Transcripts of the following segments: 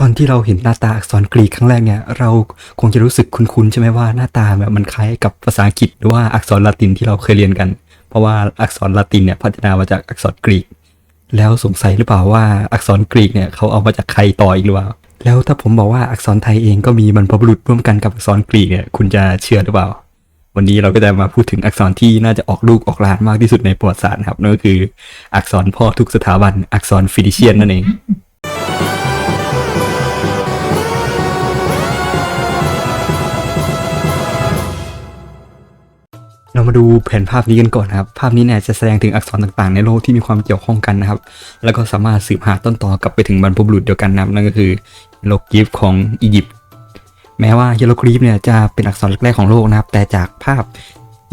ตอนที่เราเห็นหน้าตาอักษรกรีกครั้งแรกเนี่ย เราคงจะรู้สึกคุ้นๆใช่ไหมว่าหน้าตาแบบมันคล้ายกับภาษาอังกฤษหรือว่าอักษรละตินที่เราเคยเรียนกัน เพราะว่าอักษรละตินเนี่ยพัฒนามาจากอักษรกรีก แล้วสงสัยหรือเปล่าว่าอักษรกรีกเนี่ยเขาเอามาจากใครต่ออีกหรือเปล่า แล้วถ้าผมบอกว่าอักษรไทยเองก็มีบรรพบุรุษร่วมกันกับอักษรกรีกเนี่ยคุณจะเชื่อหรือเปล่า วันนี้เราก็จะมาพูดถึงอักษรที่น่าจะออกลูกออกหลานมากที่สุดในประวัติศาสตร์ครับนั่นก็คืออักษรพ่อทุกสถาบันอักษรฟินิเชียนนั่นเอง เรามาดูแผนภาพนี้กันก่อนนะครับ ภาพนี้เนี่ยจะแสดงถึงอักษรต่างๆ ในโลกที่มีความเกี่ยวข้องกันนะครับ แล้วก็สามารถสืบหาต้นตอกลับไปถึงบรรพบุรุษเดียวกันนะครับนั่นก็คือโลกกิฟของอียิปต์แม้ว่าเยโลกรีฟเนี่ยจะเป็นอักษรแรกๆของโลกนะครับ แต่จากภาพ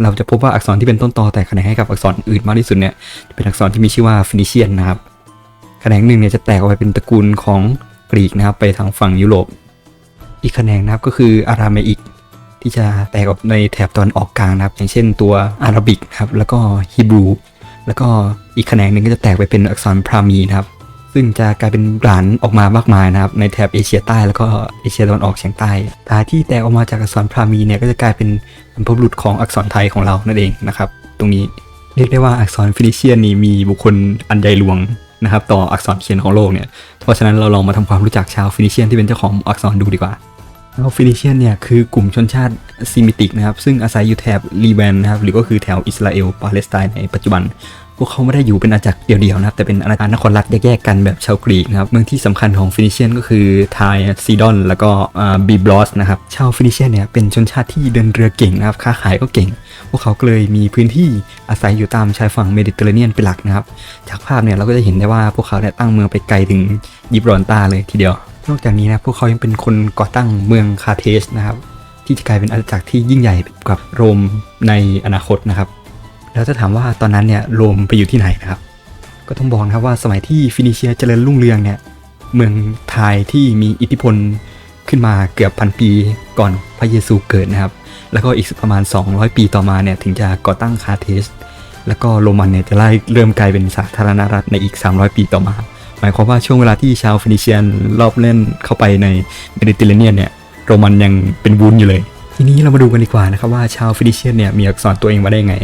เราจะพบว่าอักษรที่เป็นต้นตอแต่แขนงให้กับอักษรอื่นมากที่สุดเนี่ยเป็นอักษรที่มีชื่อว่าฟินิเชียนนะครับแขนงหนึ่งเนี่ยจะแตกออกไปเป็นตระกูลของกรีกนะครับ ไปทางฝั่งยุโรป อีกแขนงนะครับก็คืออาราเมอิก ที่จะแตกออกในแถบตอนออกกลางนะครับ อย่างเช่นตัวอาราบิกครับแล้วก็ฮีบรูแล้วก็อีกแขนงหนึ่งก็จะแตกไปเป็นอักษรพราหมีนะครับ ซึ่งจะกลายเป็นหลานออกมามากมายนะครับ ในแถบเอเชียใต้แล้วก็เอเชียตะวันออกเฉียงใต้ทาที่แตกออกมาจากอักษรพราหมีเนี่ยก็จะกลายเป็นบรรพบุรุษของอักษรไทยของเรานั่นเองนะครับ ตรงนี้เรียกได้ว่าอักษรฟินิเชียนนี่มีบุคคลอันใหญ่หลวงนะครับ ต่ออักษรเขียนของโลกเนี่ย เพราะฉะนั้นเราลองมาทำความรู้จักชาวฟินิเชียนที่เป็นเจ้าของอักษรดูดีกว่า แล้วฟินิเชียนเนี่ยคือกลุ่มชนชาติซิมิติกนะครับ ซึ่งอาศัยอยู่แถบลีแวนนะครับ หรือก็คือแถวอิสราเอลปาเลสไตน์ในปัจจุบัน พวกเขาไม่ได้อยู่เป็นอาณาจักรเดียวๆนะครับ แต่เป็นอาณาจักรนครรัฐแยกๆกันแบบชาวกรีกนะครับ เมืองที่สำคัญของฟินิเชียนก็คือไทซีดอน แล้วก็บีบลอสนะครับ ชาวฟินิเชียนเนี่ยเป็นชนชาติที่เดินเรือเก่งนะครับ ค้าขายก็เก่ง พวกเขาก็เลยมีพื้นที่อาศัยอยู่ตามชายฝั่งเมดิเตอร์เรเนียนเป็นหลักนะครับ จากภาพเนี่ยเราก็จะเห็นได้ว่าพวกเขาเนี่ยตั้งเมืองไปไกลถึงยิบรอนตาเลยทีเดียว นอกจากนี้นะพวกเขายังเป็นคนก่อตั้งเมืองคาเทสนะครับที่จะกลายเป็นอาณาจักรที่ยิ่งใหญ่กับโรมในอนาคตนะครับ แล้วถ้าถามว่าตอนนั้นเนี่ยโรมไปอยู่ที่ไหนนะครับ ก็ต้องบอกนะครับว่าสมัยที่ฟินิเชียเจริญรุ่งเรืองเนี่ยเมืองไทยที่มีอิทธิพลขึ้นมาเกือบพันปีก่อนพระเยซูเกิดนะครับ แล้วก็อีกประมาณ 200 ปีต่อมาเนี่ยถึงจะก่อตั้งคาเทส แล้วก็โรมันเนี่ยจะไล่เริ่มกลายเป็นสาธารณรัฐในอีก 300 ปีต่อมา หมายความว่าช่วงเวลาที่ชาวฟินิเชียนรอบเล่นเข้าไปในเมดิเตอร์เรเนียนเนี่ยโรมันยังเป็นวุ้นอยู่เลย ทีนี้เรามาดูกันดีกว่านะครับว่าชาวฟินิเชียนเนี่ยมีอักษรตัวเองมาได้ไง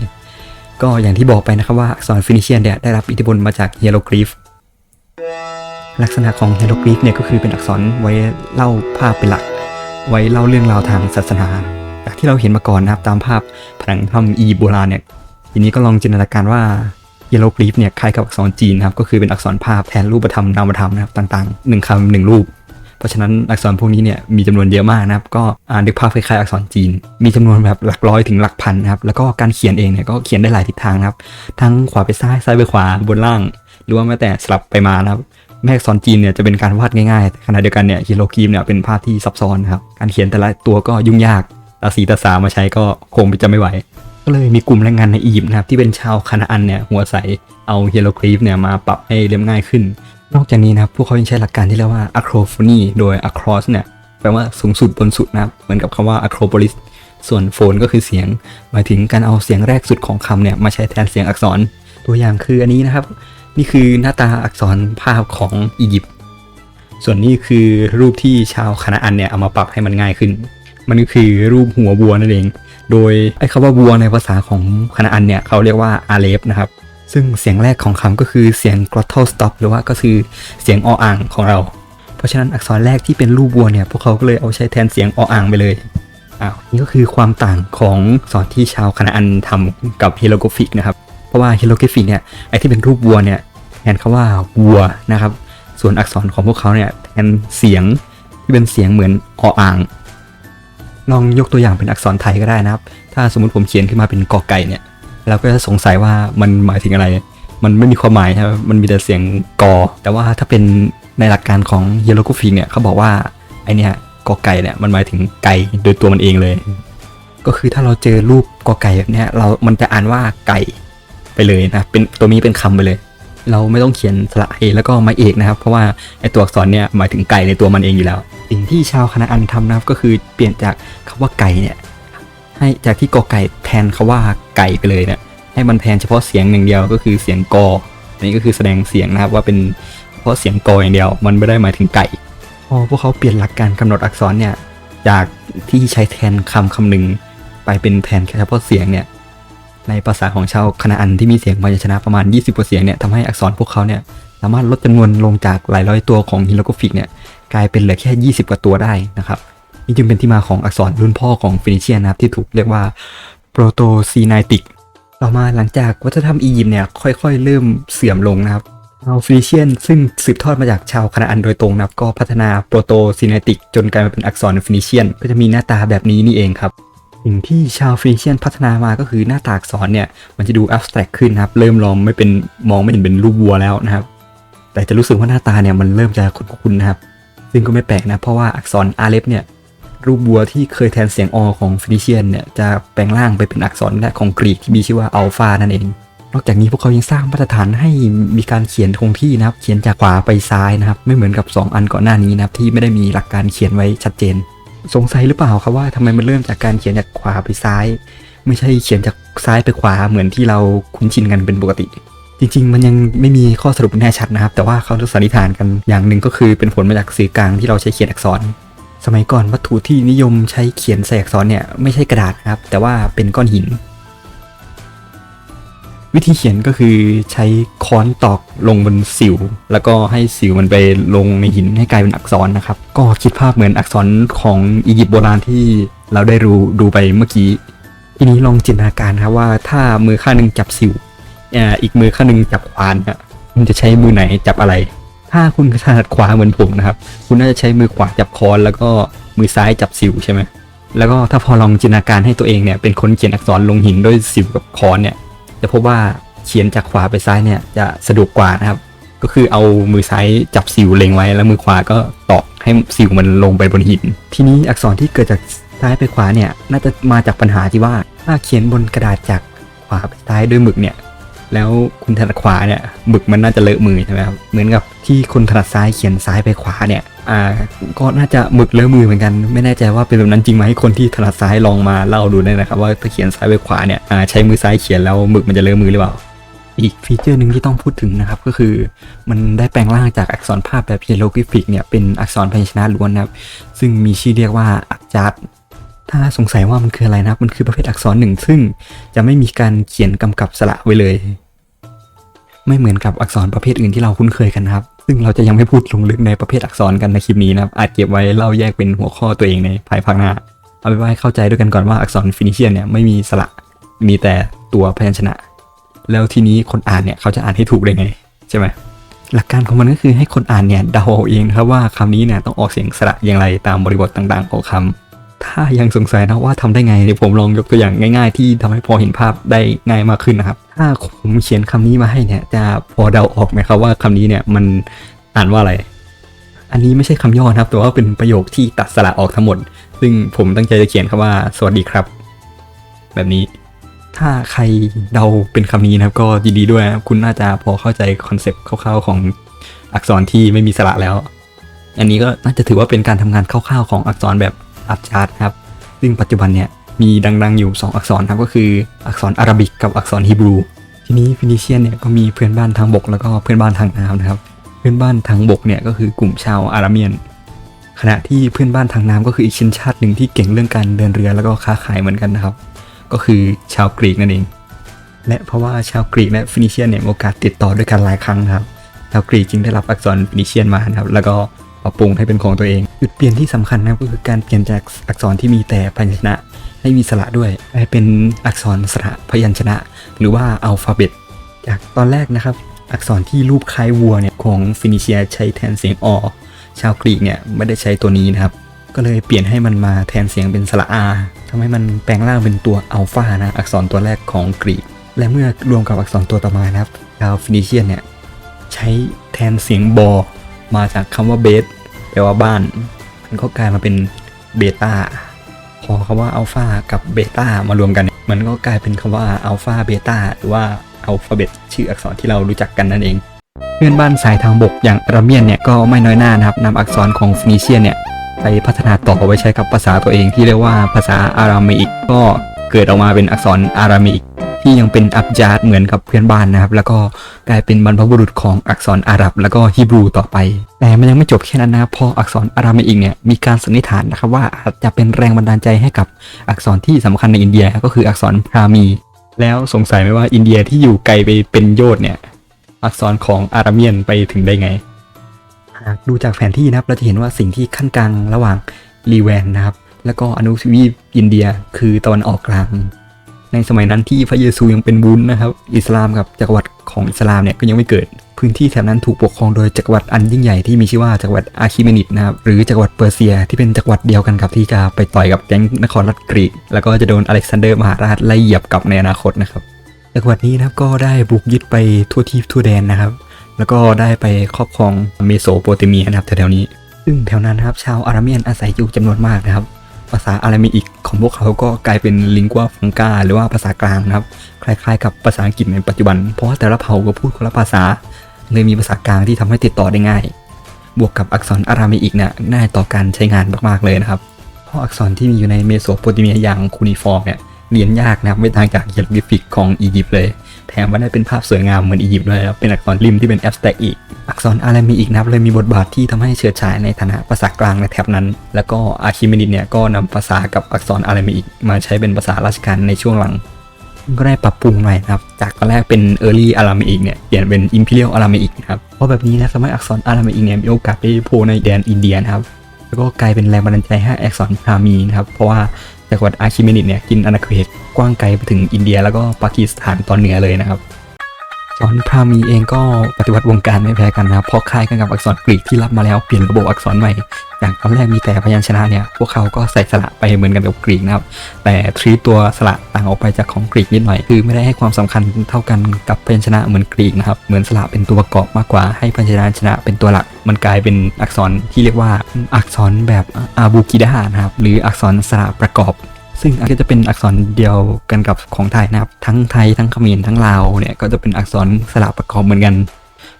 ก็อย่างที่บอกไปนะครับว่าอักษรฟินิเชียนเนี่ยได้รับอิทธิพลมาจากเฮโรกรีฟลักษณะของเฮโรกรีฟเนี่ยก็คือเป็นอักษรไว้เล่าภาพเป็นหลัก ไว้เล่าเรื่องราวทางศาสนาจากที่เราเห็นมาก่อนนะครับตามภาพผนังถ้ำอียิปต์โบราณเนี่ยทีนี้ก็ลองจินตนาการว่า เยโลกรีฟเนี่ยคล้ายกับอักษรจีนนะครับก็คือเป็นอักษรภาพแทนรูปธรรมนามธรรมนะครับต่างๆหนึ่งคำหนึ่งรูป เพราะฉะนั้นอักษรพวกนี้เนี่ยมีจำนวนเยอะมากนะครับก็อ่านนึกภาพคล้ายๆอักษรจีน มีจำนวนแบบหลักร้อยถึงหลักพันนะครับแล้วก็การเขียนเองเนี่ยก็เขียนได้หลายทิศทางนะครับทั้งขวาไปซ้ายซ้ายไปขวาบนล่าง หรือว่าแม้แต่สลับไปมานะครับแม่อักษรจีนเนี่ยจะเป็นการวาดง่ายๆแต่ขณะเดียวกันเนี่ยฮิโรกรีฟเนี่ยเป็นภาพที่ซับซ้อนนะครับการเขียนแต่ละตัวก็ยุ่งยากตาสีตาสามาใช้ก็คงจะไม่ไหว เลยมีกลุ่มแรงงานในอียิปต์นะครับที่เป็นชาวคานาอันเนี่ยหัวใสเอาเฮโรกรีฟเนี่ยมาปรับให้เรียบง่ายขึ้น นอกจากนี้นะครับพวกเขายังใช้หลักการที่เรียกว่า acrophony โดย across เนี่ยแปลว่าสูงสุดบนสุดนะครับเหมือนกับคำว่า acropolis ส่วนโฟนก็คือเสียง หมายถึงการเอาเสียงแรกสุดของคำเนี่ยมาใช้แทนเสียงอักษร ตัวอย่างคืออันนี้นะครับ นี่คือหน้าตาอักษรภาพของอียิปต์ส่วนนี้คือรูปที่ชาวคานาอันเนี่ยเอามาปรับให้มันง่ายขึ้น มันก็คือรูปหัววัวนั่นเอง โดยไอ้คำว่าวัวในภาษาของคานาอันเนี่ยเขาเรียกว่าอาเลฟนะครับ ซึ่งเสียงแรกของคำก็คือเสียง glottal stop หรือว่าก็คือเสียงออ่างของเรา เพราะฉะนั้นอักษรแรกที่เป็นรูปวัวเนี่ยพวกเขาก็เลยเอาใช้แทนเสียงออ่างไปเลยอ้าวนี่ก็คือความต่างของสอนที่ชาวคานาอันทำกับฮิโรกราฟิกนะครับ เพราะว่าฮิโรกราฟิกเนี่ยไอ้ที่เป็นรูปวัวเนี่ยแทนคำว่าวัวนะครับ ส่วนอักษรของพวกเขาเนี่ยแทนเสียงที่เป็นเสียงเหมือนออ่าง ลองยกตัวอย่างเป็นอักษรไทยก็ได้นะครับ ถ้าสมมติผมเขียนขึ้นมาเป็นกอไก่เนี่ยเราก็จะสงสัยว่ามันหมายถึงอะไร มันไม่มีความหมายครับมันมีแต่เสียงกอ แต่ว่าถ้าเป็นในหลักการของเยโลกราฟิกเนี่ยเขาบอกว่าไอเนี่ยกอไก่เนี่ยมันหมายถึงไก่โดยตัวมันเองเลย ก็คือถ้าเราเจอรูปกอไก่แบบเนี้ยเรา มันจะอ่านว่าไก่ไปเลยนะเป็นตัวนี้เป็นคำไปเลย เราไม่ต้องเขียนสระเอแล้วก็ไม้เอกนะครับ เพราะว่าไอตัวอักษรเนี่ยหมายถึงไก่ในตัวมันเองอยู่แล้ว สิ่งที่ชาวคณะอันทำนะครับก็คือเปลี่ยนจากคำว่าไก่เนี่ยให้จากที่กอไก่แทนคาว่าไก่ไปเลยเนี่ยให้มันแทนเฉพาะเสียงหนึ่งเดียวก็คือเสียงกออันนี้ก็คือแสดงเสียงนะครับว่าเป็นเฉพาะเสียงกออย่างเดียว มันไม่ได้หมายถึงไก่อพวกเขาเปลี่ยนหลักการกำหนดอักษรเนี่ยจากที่ใช้แทนคำคำหนึ่งไปเป็นแทนแค่เฉพาะเสียงเนี่ยในภาษาของชาวคณะอันที่มีเสียงพยัญชนะประมาณ 20กว่าเสียงเนี่ยทำให้อักษรพวกเขาเนี่ย สามารถลดจำนวนลงจากหลายร้อยตัวของฮิโรกฟิกเนี่ยกลายเป็นเหลือแค่ 20 กว่าตัวได้นะครับนี่จึงเป็นที่มาของอักษรรุ่นพ่อของฟินิเชียนนะครับที่ถูกเรียกว่าโปรโตซีไนติกต่อมาหลังจากวัฒนธรรมอียิปต์เนี่ยค่อยๆ เริ่มเสื่อมลงนะครับชาวฟินิเชียนซึ่งสืบทอดมาจากชาวคณะอันโดยตรงนะครับก็พัฒนาโปรโตซีไนติกจนกลายมาเป็นอักษรฟินิเชียน ก็จะมีหน้าตาแบบนี้นี่เองครับสิ่งที่ชาวฟินิเชียนพัฒนามาก็คือหน้าตาอักษรเนี่ยมันจะดูอั s สแตรกขึ้นนะครับเริ่มลองไม่เป็นมองไม่เห็นเป็นรูปวัวแล้วนะครับ แต่จะรู้สึกว่าหน้าตาเนี่ยมันเริ่มจะคุ้นๆนะครับ ซึ่งก็ไม่แปลกนะ เพราะว่าอักษรอาเลฟเนี่ยรูปวัวที่เคยแทนเสียงอของฟินิเชียนเนี่ยจะแปลงร่างไปเป็นอักษรแรกของกรีกที่มีชื่อว่าอัลฟานั่นเอง นอกจากนี้พวกเขายังสร้างมาตรฐานให้มีการเขียนคงที่นะครับ เขียนจากขวาไปซ้ายนะครับ ไม่เหมือนกับ 2 อันก่อนหน้านี้นะครับที่ไม่ได้มีหลักการเขียนไว้ชัดเจน สงสัยหรือเปล่าครับว่าทำไมมันเริ่มจากการเขียนจากขวาไปซ้าย ไม่ใช่เขียนจากซ้ายไปขวาเหมือนที่เราคุ้นชินกันเป็นปกติ จริง ๆ มันยังไม่มีข้อสรุปแน่ชัดนะครับ แต่ว่าเขาสันนิษฐานกันอย่างหนึ่งก็คือเป็นผลมาจากสื่อกลางที่เราใช้เขียนอักษร สมัยก่อนวัตถุที่นิยมใช้เขียนใส่อักษรเนี่ยไม่ใช่กระดาษนะครับ แต่ว่าเป็นก้อนหิน วิธีเขียนก็คือใช้ค้อนตอกลงบนสิว แล้วก็ให้สิวมันไปลงในหินให้กลายเป็นอักษรนะครับ ก็คิดภาพเหมือนอักษรของอียิปต์โบราณที่เราได้รู้ดูไปเมื่อกี้ทีนี้ลองจินตนาการครับว่าถ้ามือข้างหนึ่งจับสิว อ่าอีกมือข้างหนึ่งจับขวานเนี่ยคุณจะใช้มือไหนจับอะไร ถ้าคุณถนัดขวาเหมือนผมนะครับ คุณน่าจะใช้มือขวาจับคอนแล้วก็มือซ้ายจับสิวใช่ไหมแล้วก็ถ้าพอลองจินตนาการให้ตัวเองเนี่ยเป็นคนเขียนอักษรลงหินด้วยสิวกับคอนเนี่ย จะพบว่าเขียนจากขวาไปซ้ายเนี่ยจะสะดวกกว่านะครับ ก็คือเอามือซ้ายจับสิวเล็งไว้ แล้วมือขวาก็ตอกให้สิวมันลงไปบนหิน ทีนี้อักษรที่เกิดจากซ้ายไปขวาเนี่ยน่าจะมาจากปัญหาที่ว่าถ้าเขียนบนกระดาษจากขวาไปซ้ายด้วยหมึกเนี่ย แล้วคุณถนัดขวาเนี่ยหมึกมันน่าจะเลอะมือใช่ไหมครับเหมือนกับที่คนถนัดซ้ายเขียนซ้ายไปขวาเนี่ยอ่าก็น่าจะหมึกเลอะมือเหมือนกัน ไม่แน่ใจว่าเป็นแบบนั้นจริงไหมคนที่ถนัดซ้ายลองมาเล่าดูได้นะครับ ว่าถ้าเขียนซ้ายไปขวาเนี่ยอ่าใช้มือซ้ายเขียนแล้วหมึกมันจะเลอะมือหรือเปล่าอีกฟีเจอร์หนึ่งที่ต้องพูดถึงนะครับ ก็คือมันได้แปลงร่างจากอักษรภาพแบบเฮโรกริฟิกเนี่ยเป็นอักษรพยัญชนะล้วนนะครับ ซึ่งมีชื่อเรียกว่าอักจัด ถ้าสงสัยว่ามันคืออะไรนะมันคือประเภทอักษรหนึ่งซึ่งจะไม่มีการเขียนกำกับสระไว้เลย ไม่เหมือนกับอักษรประเภทอื่นที่เราคุ้นเคยกันครับ ซึ่งเราจะยังไม่พูดลงลึกในประเภทอักษรกันในคลิปนี้นะครับอาจเก็บไว้เล่าแยกเป็นหัวข้อตัวเองในภายภาคหน้าเอาไปนว่าให้เข้าใจด้วยกันก่อนว่าอักษรฟินิเชียนเนี่ยไม่มีสระมีแต่ตัวพยัญชนะ แล้วทีนี้คนอ่านเนี่ยเขาจะอ่านให้ถูกได้ไงใช่ไหมหลักการของมันก็คือให้คนอ่านเนี่ยเดาเอาเองครับว่าคำนี้เนี่ยต้องออกเสียงสระอย่างไรตามบริบทต่างๆของคำ ถ้ายังสงสัยนะว่าทำได้ไงเดี๋ยวผมลองยกตัวอย่างง่าย ๆ ที่ทำให้พอเห็นภาพได้ง่ายมากขึ้นนะครับ ถ้าผมเขียนคำนี้มาให้เนี่ยจะพอเดาออกไหมครับว่าคำนี้เนี่ยมันอ่านว่าอะไร อันนี้ไม่ใช่คำย่อนะครับ แต่ว่าเป็นประโยคที่ตัดสระออกทั้งหมด ซึ่งผมตั้งใจจะเขียนคำว่าสวัสดีครับ แบบนี้ ถ้าใครเดาเป็นคำนี้นะครับ ก็ยินดีด้วยนะคุณน่าจะพอเข้าใจคอนเซปต์คร่าวๆของอักษรที่ไม่มีสระแล้ว อันนี้ก็น่าจะถือว่าเป็นการทำงานคร่าวๆของอักษรแบบ อับจาร์ดครับ ซึ่งปัจจุบันเนี่ยมีดังๆอยู่ 2 อักษรครับก็คืออักษรอาหรับิกกับอักษรฮีบรู ทีนี้ฟินิเชียนเนี่ยก็มีเพื่อนบ้านทางบกแล้วก็เพื่อนบ้านทางน้ำนะครับ เพื่อนบ้านทางบกเนี่ยก็คือกลุ่มชาวอาราเมียน ขณะที่เพื่อนบ้านทางน้ำก็คืออีกชนชาติหนึ่งที่เก่งเรื่องการเดินเรือแล้วก็ค้าขายเหมือนกันนะครับ ก็คือชาวกรีกนั่นเอง และเพราะว่าชาวกรีกและฟินิเชียนเนี่ยโอกาสติดต่อด้วยกันหลายครั้งครับชาวกรีกจึงได้รับอักษรฟินิเชียนมานะครับแล้วก็ ปรับปรุงให้เป็นของตัวเอง จุดเปลี่ยนที่สำคัญนะก็คือการเปลี่ยนจากอักษรที่มีแต่พยัญชนะให้มีสระด้วยให้เป็นอักษรสระพยัญชนะ หรือว่าอัลฟาเบตจากตอนแรกนะครับ อักษรที่รูปคล้ายวัวเนี่ยของฟินิเชียใช้แทนเสียงออชาวกรีกเนี่ยไม่ได้ใช้ตัวนี้นะครับ ก็เลยเปลี่ยนให้มันมาแทนเสียงเป็นสระอาทำให้มันแปลงร่างเป็นตัวอัลฟานะอักษรตัวแรกของกรีก และเมื่อรวมกับอักษรตัวต่อมานะครับชาวฟินิเชียนเนี่ยใช้แทนเสียงบอ มาจากคำว่าเบสแปลว่าบ้าน มันก็กลายมาเป็นเบต้าพอคำว่าอัลฟากับเบต้ามารวมกันเนี่ยมันก็กลายเป็นคำว่าอัลฟาเบต้าหรือว่าอัลฟาเบตชื่ออักษรที่เรารู้จักกันนั่นเองเพื่อนบ้านสายทางบกอย่างอาราเมียนเนี่ยก็ไม่น้อยหน้านะครับนำอักษรของฟินิเชียนเนี่ยไปพัฒนาต่อไว้ใช้กับภาษาตัวเองที่เรียกว่าภาษาอารามิกก็เกิดออกมาเป็นอักษรอารามิก ที่ยังเป็นอับจาดเหมือนกับเพื่อนบ้านนะครับ แล้วก็กลายเป็นบรรพบุรุษของอักษรอาหรับ แล้วก็ฮีบรูต่อไป แต่มันยังไม่จบแค่นั้นนะครับพออักษรอาหรับอีกเนี่ยมีการสันนิษฐานนะครับว่าอาจจะเป็นแรงบันดาลใจให้กับอักษรที่สำคัญในอินเดียก็คืออักษรพราหมี แล้วสงสัยไหมว่าอินเดียที่อยู่ไกลไปเป็นโยชน์เนี่ยอักษรของอาราเมียนไปถึงได้ไงหากดูจากแผนที่นะครับเราจะเห็นว่าสิ่งที่ขั้นกลางระหว่างลีแวนนะครับ แล้วก็อนุทวีปอินเดียคือตะวันออกกลาง ในสมัยนั้นที่พระเยซูยังเป็นบุญนะครับ อิสลามกับจักรวรรดิของอิสลามเนี่ยก็ยังไม่เกิด พื้นที่แถบนั้นถูกปกครองโดยจักรวรรดิอันยิ่งใหญ่ที่มีชื่อว่าจักรวรรดิอาคิเมนิดนะครับหรือจักรวรรดิเปอร์เซีย ที่เป็นจักรวรรดิเดียวกันกับที่จะไปต่อยกับแก๊งนครรัฐกรีก แล้วก็จะโดนอเล็กซานเดอร์มหาราชไล่เหยียบกลับในอนาคตนะครับจักรวรรดินี้นะครับก็ได้บุกยึดไปทั่วทีทั่วแดนนะครับ แล้วก็ได้ไปครอบครองเมโสโปเตเมียนะครับแถวๆนี้ซึ่งแถวนั้นนะครับชาวอาราเมียนอาศัยอยู่จำนวนมากนะครับ ภาษาอารามีอีกของพวกเขาก็กลายเป็นลิงกัวฟังกาหรือว่าภาษากลางนะครับ คล้ายๆ กับภาษาอังกฤษในปัจจุบัน เพราะว่าแต่ละเผ่าก็พูดคนละภาษา เลยมีภาษากลางที่ทำให้ติดต่อได้ง่าย บวกกับอักษรอารามีอีกเนี่ยง่ายต่อการใช้งานมากๆเลยนะครับ เพราะอักษรที่มีอยู่ในเมโสโปเตเมียอย่างคูนิฟอร์มเนี่ย เรียนยากนะครับไม่ต่างจากเฮโรกลิฟิกของอียิปต์เลย แถมมันได้เป็นภาพสวยงามเหมือนอียิปต์ด้วยครับเป็นอักษรริมที่เป็นแอบสแต็กอีก อักษรอารามีอีกนะครับเลยมีบทบาทที่ทำให้เฉิดฉายในฐานะภาษากลางในแถบนั้น แล้วก็อาคิเมนิดเนี่ยก็นำภาษากับอักษรอารามีอีกมาใช้เป็นภาษาราชการในช่วงหลังก็ได้ปรับปรุงใหม่นะครับ จากตอนแรกเป็น Early Aramaic เนี่ย เปลี่ยนเป็น Imperial Aramaic นะครับ เพราะแบบนี้นะทำให้อักษรอารามิกเนี่ยมีโอกาสได้โผล่ในแดนอินเดียนะครับ แล้วก็กลายเป็นแรงบันดาลใจให้อักษรพรามีนะครับ เพราะว่า จากรวดอาร์คิเมนิดเนี่ยกินอาณาเขตกว้างไกลไปถึงอินเดียแล้วก็ปากีสถานตอนเหนือเลยนะครับ อักษรพราหมีเองก็ปฏิวัติวงการไม่แพ้กันนะครับเพราะคล้ายกันกับอักษรกรีกที่รับมาแล้วเปลี่ยนระบบอักษรใหม่จากตอนแรกมีแต่พยัญชนะเนี่ยพวกเขาก็ใส่สระไปเหมือนกันกับกรีกนะครับแต่ทรีตัวสระต่างออกไปจากของกรีกนิดหน่อยคือไม่ได้ให้ความสำคัญเท่ากันกับพยัญชนะเหมือนกรีกนะครับเหมือนสระเป็นตัวประกอบมากกว่าให้พยัญชนะเป็นตัวหลัก มันกลายเป็นอักษรที่เรียกว่าอักษรแบบอาบูกิดานะครับหรืออักษรสระประกอบ ซึ่งก็จะเป็นอักษรเดียวกันกับของไทยนะครับ ทั้งไทยทั้งเขมรทั้งลาวเนี่ยก็จะเป็นอักษรสระประกอบเหมือนกัน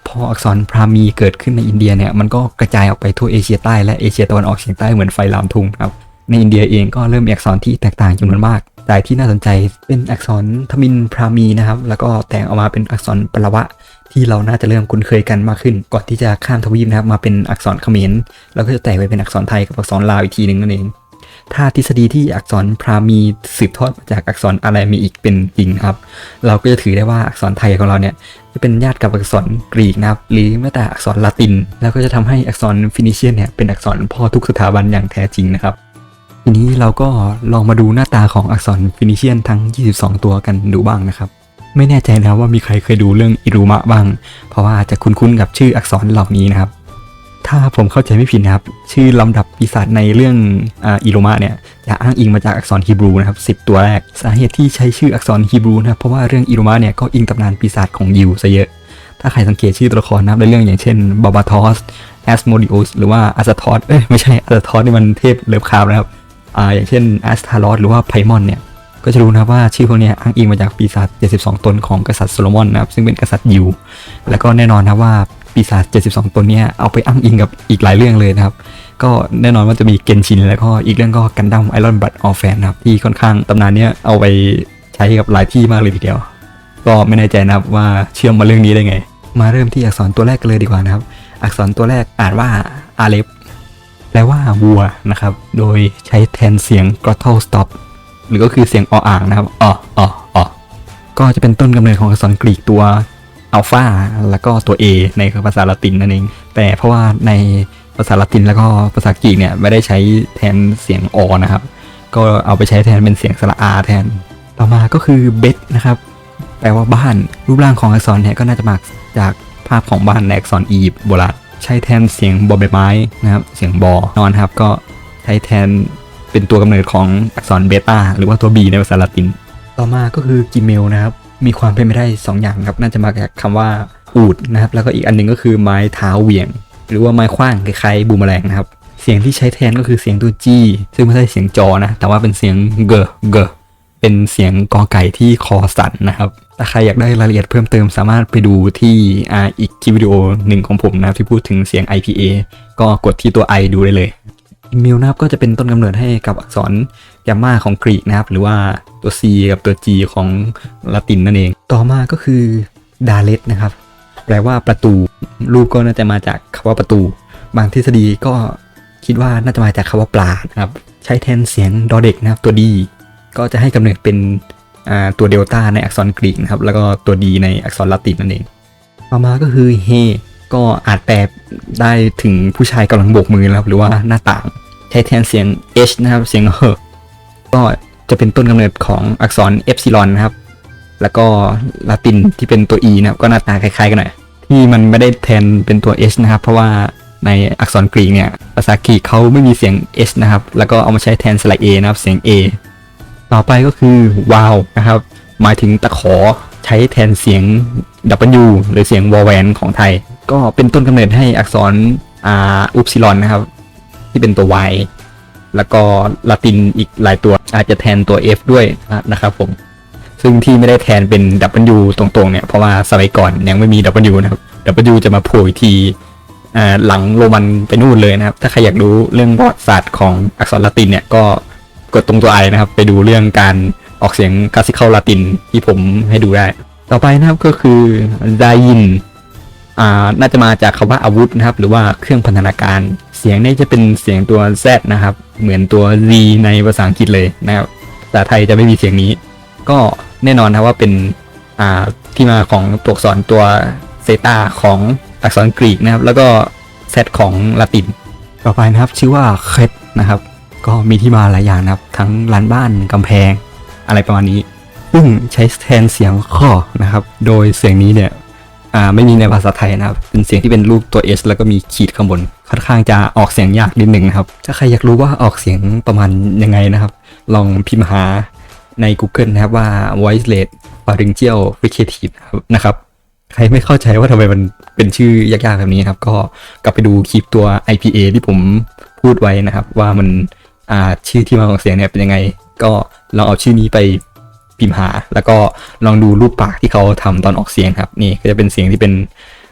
พออักษรพราหมีเกิดขึ้นในอินเดียเนี่ยมันก็กระจายออกไปทั่วเอเชียใต้และเอเชียตะวันออกเฉียงใต้เหมือนไฟลามทุ่งครับในอินเดียเองก็เริ่มมีอักษรที่แตกต่างจำนวนมาก แต่ที่น่าสนใจเป็นอักษรทมินพราหมีนะครับ แล้วก็แต่งออกมาเป็นอักษรปลวะ ที่เราน่าจะเริ่มคุ้นเคยกันมากขึ้น ก่อนที่จะข้ามทวีปนะครับมาเป็นอักษรเขมร แล้วก็จะแตกไปเป็นอักษรไทยกับอักษรลาวอีกทีหนึ่งนั่นเอง ถ้าทฤษฎีที่อักษรพราหมีสืบทอดมาจากอักษรอะไรมีอีกเป็นจริงครับ เราก็จะถือได้ว่าอักษรไทยของเราเนี่ยจะเป็นญาติกับอักษรกรีกนะครับ หรือแม้แต่อักษรละติน แล้วก็จะทำให้อักษรฟินิเชียนเนี่ยเป็นอักษรพ่อทุกสถาบันอย่างแท้จริงนะครับทีนี้เราก็ลองมาดูหน้าตาของอักษรฟินิเชียนทั้ง 22 ตัวกันดูบ้างนะครับ ไม่แน่ใจนะว่ามีใครเคยดูเรื่องอิรุมะบ้าง เพราะว่าจะคุ้นๆกับชื่ออักษรเหล่านี้นะครับ ถ้าผมเข้าใจไม่ผิดนะครับ ชื่อลำดับปีศาจในเรื่องอ,อิโรมะเนี่ยจะอ้างอิงมาจากอักษรฮีบรูนะครับ10ตัวแรก สาเหตุที่ใช้ชื่ออักษรฮีบรูนะครับเพราะว่าเรื่องอิโรมะเนี่ยก็อิงตำนานปีศาจของยิวซะเยอะ ถ้าใครสังเกตชื่อตัวละครนะครับในเรื่องอย่างเช่นบาบาทอสแอสโมดิอุสหรือว่าอาซาทอสเอ้ยไม่ใช่อาซาทอสนี่มันเทพเลิฟคาร์นะครับอ่าอย่างเช่นแอสทารอสหรือว่าไพมอนเนี่ยก็จะรู้นะว่าชื่อพวกนี้อ้างอิงมาจากปีศาจ 72 ตนของกษัตริย์โซโลมอนนะครับซึ่งเป็นกษัตริย์ยิว แล้วก็แน่นอนนะว่า ปีศาจ72 ตนเนี้ยเอาไปอ้างอิงกับอีกหลายเรื่องเลยนะครับ ก็แน่นอนว่าจะมีเกนชินแล้วก็อีกเรื่องก็กันดั้มไอรอนบัตออฟแฟนนะครับ ที่ค่อนข้างตำนานเนี้ยเอาไปใช้กับหลายที่มากเลยทีเดียว ก็ไม่แน่ใจนะครับว่าเชื่อมมาเรื่องนี้ได้ไง มาเริ่มที่อักษรตัวแรกกันเลยดีกว่านะครับ อักษรตัวแรกอ่านว่าอาเลฟแปลว่าวัวนะครับ โดยใช้แทนเสียง glottal stop หรือก็คือเสียงออ่างนะครับอ๋ออ๋ออ๋อก็จะเป็นต้นกำเนิดของอักษรกรีกตัว อัลฟาแล้วก็ตัว A ในภาษาละตินนั่นเอง แต่เพราะว่าในภาษาละตินแล้วก็ภาษากรีกเนี่ยไม่ได้ใช้แทนเสียงอนะครับ ก็เอาไปใช้แทนเป็นเสียงสระอาแทน ต่อมาก็คือเบสนะครับ แปลว่าบ้านรูปร่างของอักษรเนี่ยก็น่าจะมาจากภาพของบ้านในอักษรอียิปต์โบราณใช้แทนเสียงบอใบไม้นะครับเสียงบอนอนครับก็ใช้แทนเป็นตัวกำเนิดของอักษรเบต้าหรือว่าตัว B ในภาษาละติน ต่อมาก็คือกิเมลนะครับ มีความเป็นไปได้ 2 อย่างครับ น่าจะมาจากคำว่าอูดนะครับ แล้วก็อีกอันหนึงก็คือไม้เท้าเหวี่ยง หรือว่าไม้ขว้างคล้ายๆบูมแมลงนะครับ เสียงที่ใช้แทนก็คือเสียงตัว G ซึ่งไม่ใช่เสียงจอนะ แต่ว่าเป็นเสียงเกอเกอเป็นเสียงกอไก่ที่คอสั่นนะครับ ถ้าใครอยากได้รายละเอียดเพิ่มเติมสามารถไปดูที่อ่าอีกคลิปวิดีโอหนึ่งของผมนะครับที่พูดถึงเสียง IPA ก็กดที่ตัว I ดูได้เลย มิลนะครับก็จะเป็นต้นกำเนิดให้กับอักษรแกมมาของกรีกนะครับ หรือว่าตัว C กับตัว G ของละตินนั่นเอง ต่อมาก็คือดาเลสนะครับ แปลว่าประตู รูปก็น่าจะมาจากคำว่าประตู บางทฤษฎีก็คิดว่าน่าจะมาจากคำว่าปลานะครับ ใช้แทนเสียงดอเด็กนะครับตัวดีก็จะให้กำเนิดเป็นตัวเดลต้าในอักษรกรีกนะครับ แล้วก็ตัวดีในอักษรละตินนั่นเอง ต่อมาก็คือเฮก็อาจแปลได้ถึงผู้ชายกำลังโบกมือนะครับหรือว่าหน้าต่าง ใช้แทนเสียง h นะครับเสียงเฮก็จะเป็นต้นกำเนิดของอักษรเอฟซิลอนนะครับ แล้วก็ลาตินที่เป็นตัว e นะครับก็หน้าตาคล้ายๆกันหน่อยที่มันไม่ได้แทนเป็นตัว h นะครับ เพราะว่าในอักษรกรีกเนี่ยภาษากรีกเขาไม่มีเสียง h นะครับ แล้วก็เอามาใช้แทนสระ a นะครับเสียง a ต่อไปก็คือวาวนะครับ หมายถึงตะขอใช้แทนเสียง W หรือเสียงวอแวนของไทย ก็เป็นต้นกำเนิดให้อักษรอ่าอุปซิลอนนะครับ ที่เป็นตัว Y แล้วก็ละตินอีกหลายตัวอาจจะแทนตัว F ด้วยนะครับผมซึ่งที่ไม่ได้แทนเป็น W ตรงๆเนี่ยเพราะว่าสมัยก่อนยังไม่มี W นะครับ W จะมาโผล่ทีหลังโรมันไปนู่นเลยนะครับ ถ้าใครอยากรู้เรื่องประวัติศาสตร์ของอักษรละตินเนี่ยก็กดตรงตัว I นะครับ ไปดูเรื่องการออกเสียงคลาสสิคอลละตินที่ผมให้ดูได้ ต่อไปนะครับก็คือไดยินอ่าน่าจะมาจากคำว่าอาวุธนะครับ หรือว่าเครื่องพันธนาการ เสียงนี่จะเป็นเสียงตัว Z นะครับ เหมือนตัว Z ในภาษาอังกฤษเลยนะครับภาษาไทยจะไม่มีเสียงนี้ ก็แน่นอนนะว่าเป็นอ่าที่มาของตัวอักษรตัวเซตาของอักษรกรีกนะครับ แล้วก็ Z ของละติน ต่อไปนะครับชื่อว่าเคดนะครับ ก็มีที่มาหลายอย่างนะครับ ทั้งลานบ้านกำแพง อะไรประมาณนี้ ซึ่งใช้แทนเสียงข้อนะครับ โดยเสียงนี้เนี่ย อ่าไม่มีในภาษาไทยนะครับ เป็นเสียงที่เป็นรูปตัว S แล้วก็มีขีดข้างบน ค่อนข้างจะออกเสียงยากนิดหนึ่งนะครับ ถ้าใครอยากรู้ว่าออกเสียงประมาณยังไงนะครับ ลองพิมพ์หาใน Google นะครับว่า voice rate pharyngeal fricative นะครับ ใครไม่เข้าใจว่าทำไมมันเป็นชื่อยากๆแบบนี้ครับ ก็กลับไปดูคลิปตัว IPA ที่ผมพูดไว้นะครับ ว่ามันชื่อที่มาของเสียงเนี่ยเป็นยังไง ก็ลองเอาชื่อนี้ไป พิมพ์หา แล้วก็ลองดูรูปปากที่เขาทำตอนออกเสียงครับนี่ก็จะเป็นเสียงที่เป็น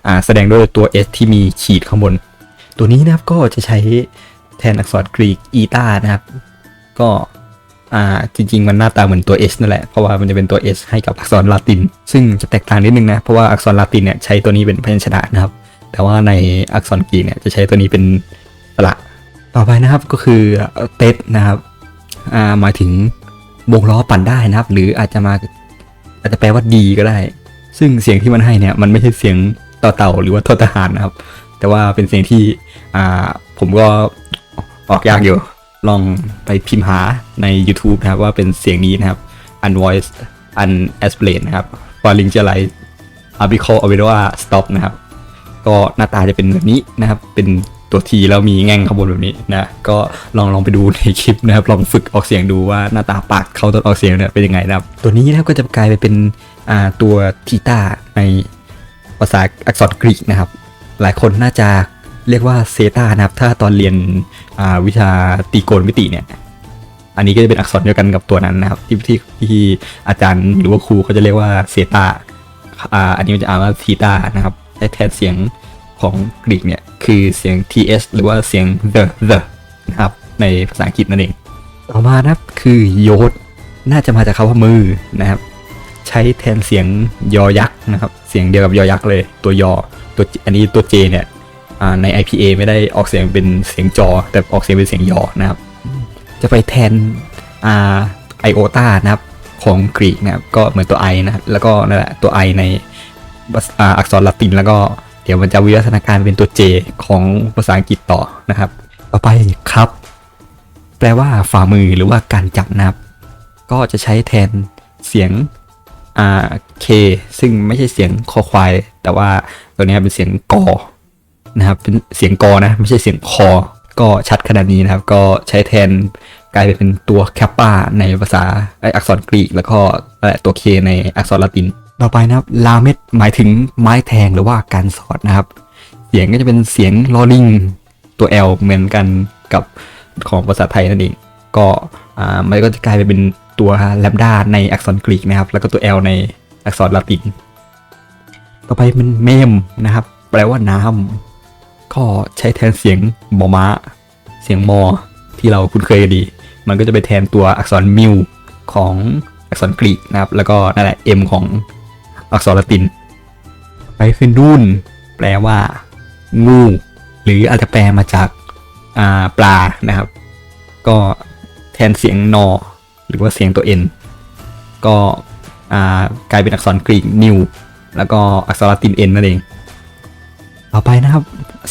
อ่าแสดงด้วยตัว S ที่มีขีดข้างบน ตัวนี้นะครับก็จะใช้แทนอักษรกรีกอีตานะครับ ก็อ่าจริง ๆ มันหน้าตาเหมือนตัว S นั่นแหละเพราะว่ามันจะเป็นตัว S ให้กับอักษรลาติน ซึ่งจะแตกต่างนิดนึงนะเพราะว่าอักษรลาตินเนี่ยใช้ตัวนี้เป็นพยัญชนะนะครับ แต่ว่าในอักษรกรีกเนี่ยจะใช้ตัวนี้เป็นสระต่อไปนะครับก็คือเตสนะครับอ่าหมายถึง วงล้อปั่นได้นะครับ หรืออาจจะมาอาจจะแปลว่าดีก็ได้ ซึ่งเสียงที่มันให้เนี่ย มันไม่ใช่เสียงต่อเต่าหรือว่าทอทหารนะครับ แต่ว่าเป็นเสียงที่อ่าผมก็ออกยากอยู่ ลองไปพิมพ์หาใน YouTube นะครับว่าเป็นเสียงนี้นะครับ unvoiced unaspirate นะครับ pharyngealized apical aurora stop นะครับ ก็หน้าตาจะเป็นแบบนี้นะครับ เป็น ตัวทีแล้วมีแง่งข้างบนแบบนี้นะก็ลองลองไปดูในคลิปนะครับลองฝึกออกเสียงดูว่าหน้าตาปากเขาตอนออกเสียงเนี่ยเป็นยังไงนะครับ ตัวนี้นะครับก็จะกลายไปเป็นอ่าตัวทีตาในภาษาอักษรกรีกนะครับ หลายคนน่าจะเรียกว่าเซตานะครับ ถ้าตอนเรียนอ่าวิชาตรีโกณมิติเนี่ย อันนี้ก็จะเป็นอักษรเดียวกันกับตัวนั้นนะครับ ที่ที่ที่อาจารย์หรือว่าครูเขาจะเรียกว่าเซตาอ่าอันนี้มันจะอ่านว่าทีตานะครับใช้แทนเสียง ของกรีกเนี่ย คือเสียง ts หรือว่าเสียง the the นะครับในภาษาอังกฤษนั่นเอง ต่อมานะครับคือโยดน่าจะมาจากคำว่ามือนะครับ ใช้แทนเสียงยอยักษ์นะครับ เสียงเดียวกับยอยักษ์เลย ตัวยอตัวอันนี้ตัว J เนี่ยใน IPA ไม่ได้ออกเสียงเป็นเสียงจอ แต่ออกเสียงเป็นเสียงยอนะครับ จะไปแทนอ่าไอโอตานะครับของกรีกนะครับก็เหมือนตัว I นะครับแล้วก็นั่นแหละตัว I ในอักษรละตินแล้วก็ เดี๋ยวมันจะวิวัฒนาการเป็นตัว J ของภาษาอังกฤษต่อนะครับ ต่อไปครับ แปลว่าฝ่ามือหรือว่าการจับนะครับ ก็จะใช้แทนเสียงอ่า K ซึ่งไม่ใช่เสียงคอควาย แต่ว่าตัวนี้เป็นเสียงกอนะครับ เป็นเสียงกอนะ ไม่ใช่เสียงคอ ก็ชัดขนาดนี้นะครับ ก็ใช้แทนกลายเป็นตัวแคปปาในภาษาไออักษรกรีก แล้วก็ตัว K ในอักษรละติน ต่อไปนะครับลาเมดหมายถึงไม้แทงหรือว่าการสอดนะครับ เสียงก็จะเป็นเสียงลอลิงตัว L เหมือนกันกับของภาษาไทยนั่นเองก็อ่ามันก็จะกลายไปเป็นตัวแลมดาในอักษรกรีกนะครับ แล้วก็ตัว L ในอักษรละติน ต่อไปเป็นเมมนะครับ แปลว่าน้ำก็ใช้แทนเสียงมอม้า เสียงมอ ที่เราคุ้นเคยกันดี มันก็จะไปแทนตัวอักษรมิวของอักษรกรีกนะครับ แล้วก็นั่นแหละ M ของ อักษรละติน ไปคือนุ่น แปลว่า งู หรืออาจจะแปลมาจากาปลานะครับ ก็แทนเสียงนอ หรือว่าเสียงตัว N ก็อ่ากลายเป็นอักษรกรีกนิวแล้วก็อักษรละติน N นั่นเอง ต่อไปนะครับ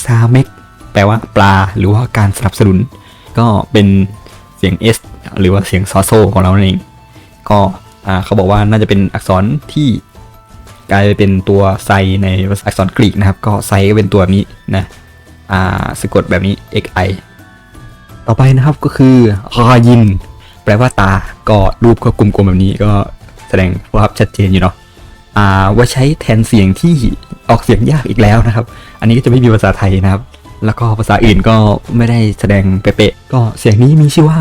ซาเมกแปลว่าปลาหรือว่าการสนับสนุน ก็เป็นเสียง S หรือว่าเสียงซอโซของเรานั่นเอง ก็เขาบอกว่าน่าจะเป็นอักษรที่ กลายไปเป็นตัวไซในอักษรกรีกนะครับ ก็ไซก็เป็นตัวนี้นะอ่าสะกดแบบนี้ xi ต่อไปนะครับก็คือรอยิน แปลว่าตาก็รูปก็กลมๆแบบนี้ก็แสดงภาพชัดเจนอยู่เนาะอ่าว่าใช้แทนเสียงที่ออกเสียงยากอีกแล้วนะครับ อันนี้ก็จะไม่มีภาษาไทยนะครับ แล้วก็ภาษาอื่นก็ไม่ได้แสดงเป๊ะๆก็เสียงนี้มีชื่อว่า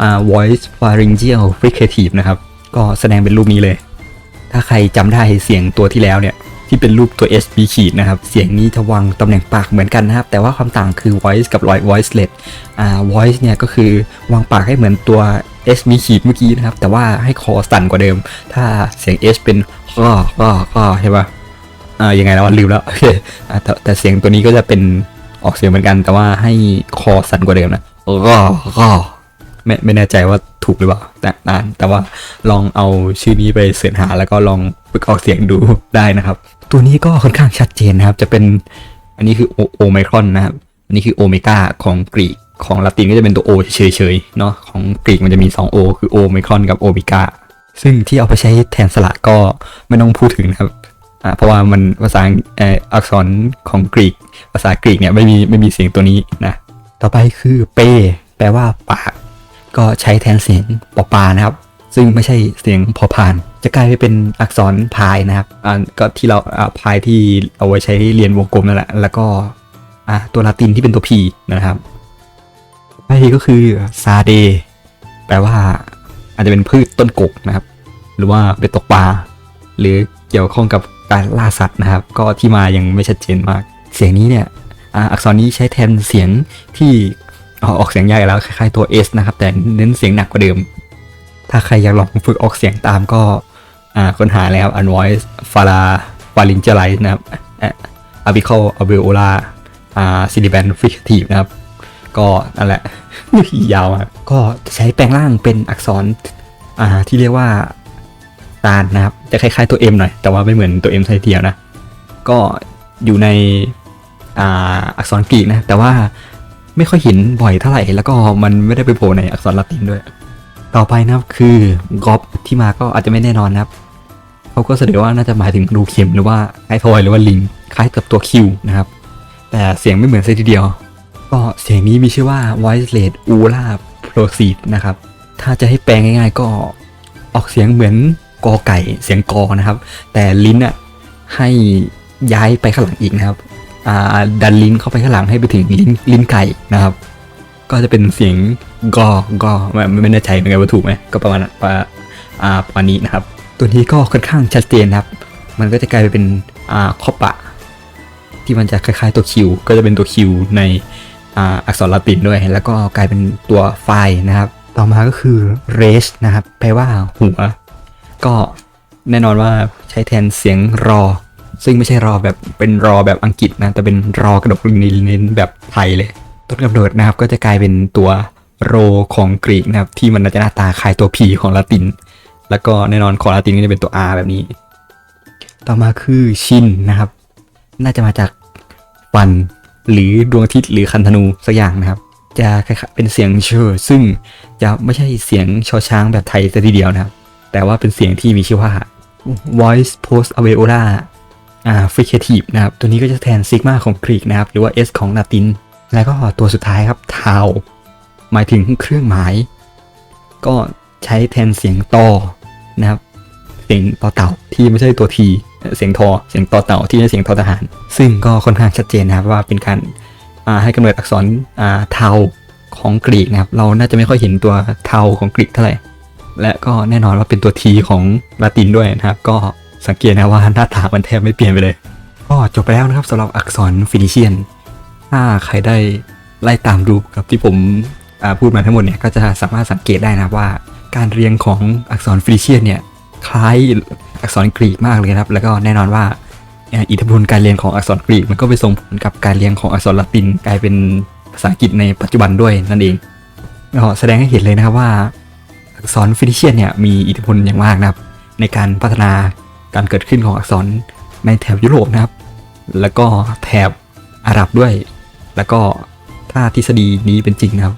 อ่า voice pharyngeal fricative นะครับ ก็แสดงเป็นรูปนี้เลย ถ้าใครจำได้เสียงตัวที่แล้วเนี่ยที่เป็นรูปตัว S B ขีดนะครับ เสียงนี้จะวางตำแหน่งปากเหมือนกันนะครับ แต่ว่าความต่างคือ voice กับ voicelet อ่า voice เนี่ยก็คือวางปากให้เหมือนตัว S B ขีดเมื่อกี้นะครับ แต่ว่าให้คอสั่นกว่าเดิม ถ้าเสียง S เป็นก็ก็ก็ใช่ปะอ่ายังไงแล้วลืมแล้วโอเคแต่แต่เสียงตัวนี้ก็จะเป็นออกเสียงเหมือนกัน แต่ว่าให้คอสั่นกว่าเดิมนะก็ก็ไม่ไม่แน่ใจว่า ถูกหรือเปล่าแต่นานแต่ว่าลองเอาชื่อนี้ไปเสิร์ชหาแล้วก็ลองฝึกออกเสียงดูได้นะครับ ตัวนี้ก็ค่อนข้างชัดเจนนะครับ จะเป็นอันนี้คือโอไมครอนนะครับ อันนี้คือโอเมก้าของกรีกของละตินก็จะเป็นตัวโอเฉยๆเนาะของกรีกมันจะมี2โอคือโอไมครอนกับโอเมก้าซึ่งที่เอาไปใช้แทนสระก็ไม่ต้องพูดถึงนะครับเพราะว่ามันภาษาอักษรของกรีก ภาษากรีกเนี่ยไม่มีไม่มีเสียงตัวนี้นะ ต่อไปคือเป แปลว่าปาก ก็ใช้แทนเสียงปอปานะครับ ซึ่งไม่ใช่เสียงพอพาน จะกลายไปเป็นอักษรพายนะครับอ่าก็ที่เราอ่าพายที่เอาไว้ใช้เรียนวงกลมนั่นแหละแล้วก็อ่าตัวลาตินที่เป็นตัว P นะครับไปก็คือซาเดแปลว่าอาจจะเป็นพืชต้นกกนะครับ หรือว่าเป็นตกปลาหรือเกี่ยวข้องกับการล่าสัตว์นะครับ ก็ที่มายังไม่ชัดเจนมาก เสียงนี้เนี่ยอ่าอักษรนี้ใช้แทนเสียงที่ อออกเสียงยากแล้วคล้ายๆตัว S นะครับ แต่เน้นเสียงหนักกว่าเดิม ถ้าใครอยากลองฝึกออกเสียงตามก็อ่าค้นหาแล้ว unvoice fara pharyngealize นะครับ apical alveolar อ่า sibilant fricative นะครับ ก็นั่นแหละ ยาวมากก็ใช้แปลงร่างเป็นอักษรอ่าที่เรียกว่าตาลนะครับ จะคล้ายๆตัว M หน่อย แต่ว่าไม่เหมือนตัว M ไทยเดียวนะ ก็อยู่ในอ่าอักษรกรีกนะ แต่ว่า ไม่ค่อยเห็นบ่อยเท่าไหร่ แล้วก็มันไม่ได้ไปโผล่ในอักษรละตินด้วย ต่อไปนะครับคือกอบที่มาก็อาจจะไม่แน่นอนนะครับเขาก็เสนอว่าน่าจะหมายถึงรูเข็มหรือว่าไอทอยหรือว่าลิงคล้ายกับตัวคิวนะครับ แต่เสียงไม่เหมือนซะทีเดียว ก็เสียงนี้มีชื่อว่า voice rate ula proceed นะครับ ถ้าจะให้แปลงง่ายๆ ก็ออกเสียงเหมือนกอไก่เสียงกอนะครับ แต่ลิ้นอะให้ย้ายไปข้างหลังอีกนะครับ ดันลิ้นเข้าไปข้างหลังให้ไปถึงลิ้นลิ้นไก่นะครับ ก็จะเป็นเสียงกอกอไม่ไม่แน่ใจเหมือนกันว่าถูกไหมก็ประมาณประอาประมาณนี้นะครับ ตัวนี้ก็ค่อนข้างชัดเจนนะครับ มันก็จะกลายไปเป็นอ่าคอปะ ที่มันจะคล้ายๆตัวคิวก็จะเป็นตัวคิวในอ่าอักษรละตินด้วย แล้วก็กลายเป็นตัวไฟนะครับ ต่อมาก็คือ race นะครับ แปลว่าหัว ก็แน่นอนว่าใช้แทนเสียงรอ ซึ่งไม่ใช่รอแบบเป็นรอแบบอังกฤษนะ แต่เป็นรอกระดกนินเน้นแบบไทยเลย ต้นกำเนิดนะครับก็จะกลายเป็นตัวโรของกรีกนะครับ ที่มันจะหน้าตาคล้ายตัว P ของละติน แล้วก็แน่นอนของละตินก็จะเป็นตัว R แบบนี้ ต่อมาคือชินนะครับ น่าจะมาจากฟันหรือดวงอาทิตย์หรือคันธนูสักอย่างนะครับ จะคล้ายๆเป็นเสียงเชอร์ซึ่งจะไม่ใช่เสียงชอช้างแบบไทยซะทีเดียวนะครับ แต่ว่าเป็นเสียงที่มีชื่อว่า voice post a v e o l a อ่า fricative นะครับ ตัวนี้ก็จะแทนซิกมาของกรีกนะครับ หรือว่า S ของลาติน แล้วก็ตัวสุดท้ายครับ tau หมายถึงเครื่องหมาย ก็ใช้แทนเสียงต่อนะครับ เสียงต่อเต่าที่ไม่ใช่ตัวทีเสียงทอ เสียงต่อเต่าที่ไม่ใช่เสียงทอทหาร ซึ่งก็ค่อนข้างชัดเจนนะครับว่าเป็นการให้กำเนิดอักษรเทาของกรีกนะครับ เราน่าจะไม่ค่อยเห็นตัวเทาของกรีกเท่าไหร่ และก็แน่นอนว่าเป็นตัวทีของลาตินด้วยนะครับ ก็ สังเกตนะว่าหน้าตามันแทบไม่เปลี่ยนไปเลย ก็จบไปแล้วนะครับสำหรับอักษรฟินิเชียน ถ้าใครได้ไล่ตามดูกับที่ผมพูดมาทั้งหมดเนี่ยก็จะสามารถสังเกตได้นะว่า การเรียงของอักษรฟิลิเชียนเนี่ยคล้ายอักษรกรีกมากเลยครับ แล้วก็แน่นอนว่าอิทธิพลการเรียงของอักษรกรีกมันก็ไปส่งผลกับการเรียงของอักษรละตินกลายเป็นภาษาอังกฤษในปัจจุบันด้วยนั่นเองก็แสดงให้เห็นเลยนะครับว่าอักษรฟิลิเชียนเนี่ยมีอิทธิพลอย่างมากนะครับในการพัฒนา การเกิดขึ้นของอักษรในแถบยุโรปนะครับ แล้วก็แถบอาหรับด้วย แล้วก็ถ้าทฤษฎีนี้เป็นจริงนะครับ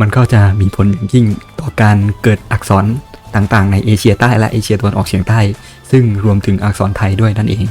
มันก็จะมีผลอย่างยิ่งต่อการเกิดอักษรต่างๆ ในเอเชียใต้และเอเชียตะวันออกเฉียงใต้ ซึ่งรวมถึงอักษรไทยด้วยนั่นเอง